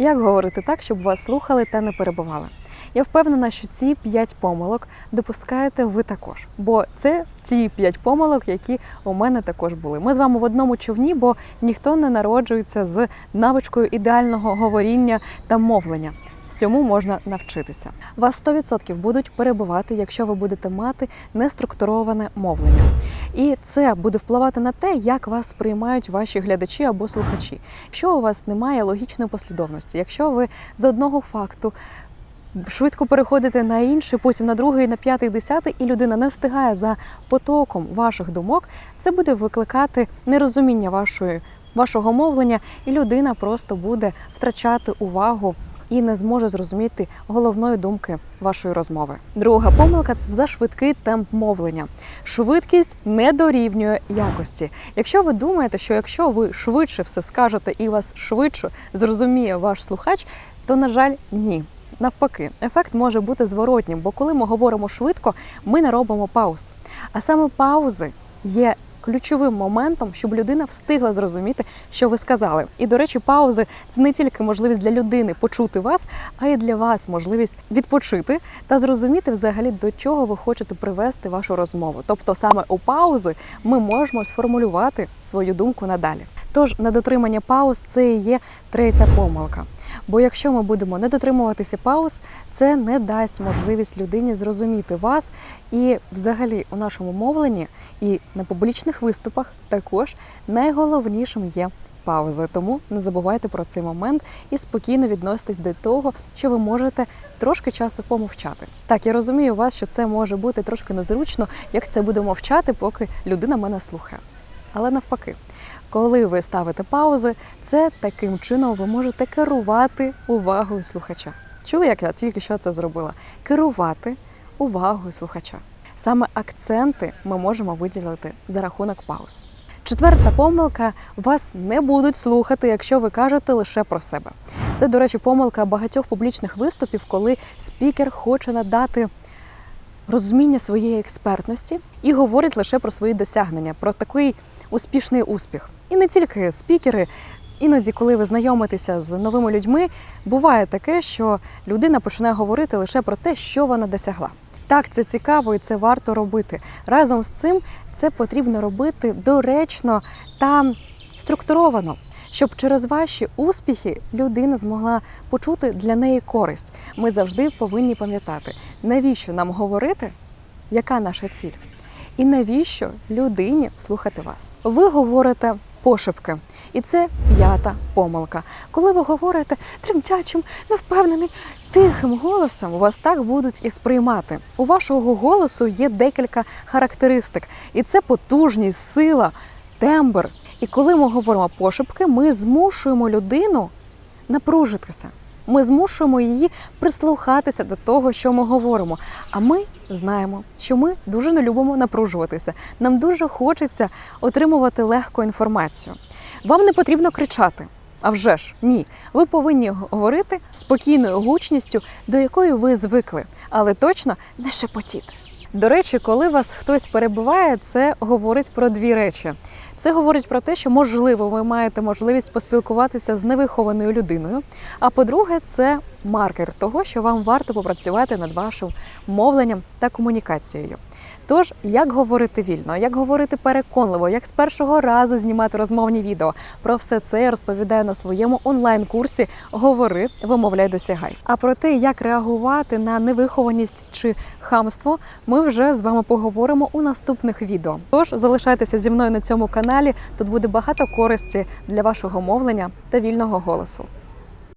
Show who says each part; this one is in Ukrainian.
Speaker 1: Як говорити так, щоб вас слухали та не перебували? Я впевнена, що ці п'ять помилок допускаєте ви також, бо це ті п'ять помилок, які у мене також були. Ми з вами в одному човні, бо ніхто не народжується з навичкою ідеального говоріння та мовлення. Всьому можна навчитися. Вас 100% будуть перебувати, якщо ви будете мати неструктуроване мовлення. І це буде впливати на те, як вас сприймають ваші глядачі або слухачі. Якщо у вас немає логічної послідовності, якщо ви з одного факту швидко переходите на інший, потім на другий, на п'ятий, десятий, і людина не встигає за потоком ваших думок, це буде викликати нерозуміння вашої, вашого мовлення, і людина просто буде втрачати увагу. І не зможе зрозуміти головної думки вашої розмови. Друга помилка це за швидкий темп мовлення. Швидкість не дорівнює якості. Якщо ви думаєте, що якщо ви швидше все скажете і вас швидше зрозуміє ваш слухач, то на жаль, ні. Навпаки, ефект може бути зворотнім, бо коли ми говоримо швидко, ми не робимо пауз. А саме паузи є ключовим моментом, щоб людина встигла зрозуміти, що ви сказали. І, до речі, паузи це не тільки можливість для людини почути вас, а й для вас можливість відпочити та зрозуміти взагалі до чого ви хочете привести вашу розмову. Тобто, саме у паузи ми можемо сформулювати свою думку надалі. Тож недотримання пауз це і є третя помилка. Бо якщо ми будемо не дотримуватися пауз, це не дасть можливість людині зрозуміти вас. І, взагалі, у нашому мовленні і на публічних виступах також найголовнішим є паузи. Тому не забувайте про цей момент і спокійно відноситесь до того, що ви можете трошки часу помовчати. Так, я розумію вас, що це може бути трошки незручно, як це буде мовчати, поки людина мене слухає. Але навпаки, коли ви ставите паузи, це таким чином ви можете керувати увагою слухача. Чули, як я тільки що це зробила? Керувати увагою слухача. Саме акценти ми можемо виділити за рахунок пауз. Четверта помилка вас не будуть слухати, якщо ви кажете лише про себе. Це, до речі, помилка багатьох публічних виступів, коли спікер хоче надати розуміння своєї експертності і говорить лише про свої досягнення, про такий успішний успіх. І не тільки спікери. Іноді, коли ви знайомитеся з новими людьми, буває таке, що людина починає говорити лише про те, що вона досягла. Так, це цікаво і це варто робити. Разом з цим це потрібно робити доречно та структуровано, щоб через ваші успіхи людина змогла почути для неї користь. Ми завжди повинні пам'ятати, навіщо нам говорити, яка наша ціль, і навіщо людині слухати вас. Ви говорите пошепки. І це п'ята помилка. Коли ви говорите тремтячим, невпевненим, тихим голосом, вас так будуть і сприймати. У вашого голосу є декілька характеристик, і це потужність, сила, тембр. І коли ми говоримо пошепки, ми змушуємо людину напружитися. Ми змушуємо її прислухатися до того, що ми говоримо. А ми знаємо, що ми дуже не любимо напружуватися. Нам дуже хочеться отримувати легку інформацію. Вам не потрібно кричати. А вже ж ні, ви повинні говорити спокійною гучністю, до якої ви звикли, але точно не шепотіти. До речі, коли вас хтось перебиває, це говорить про дві речі. Це говорить про те, що можливо ви маєте можливість поспілкуватися з невихованою людиною. А по-друге, це маркер того, що вам варто попрацювати над вашим мовленням та комунікацією. Тож, як говорити вільно, як говорити переконливо, як з першого разу знімати розмовні відео. Про все це я розповідаю на своєму онлайн-курсі Говори, вимовляй, досягай. А про те, як реагувати на невихованість чи хамство, вже з вами поговоримо у наступних відео. Тож залишайтеся зі мною на цьому каналі. Тут буде багато користі для вашого мовлення та вільного голосу.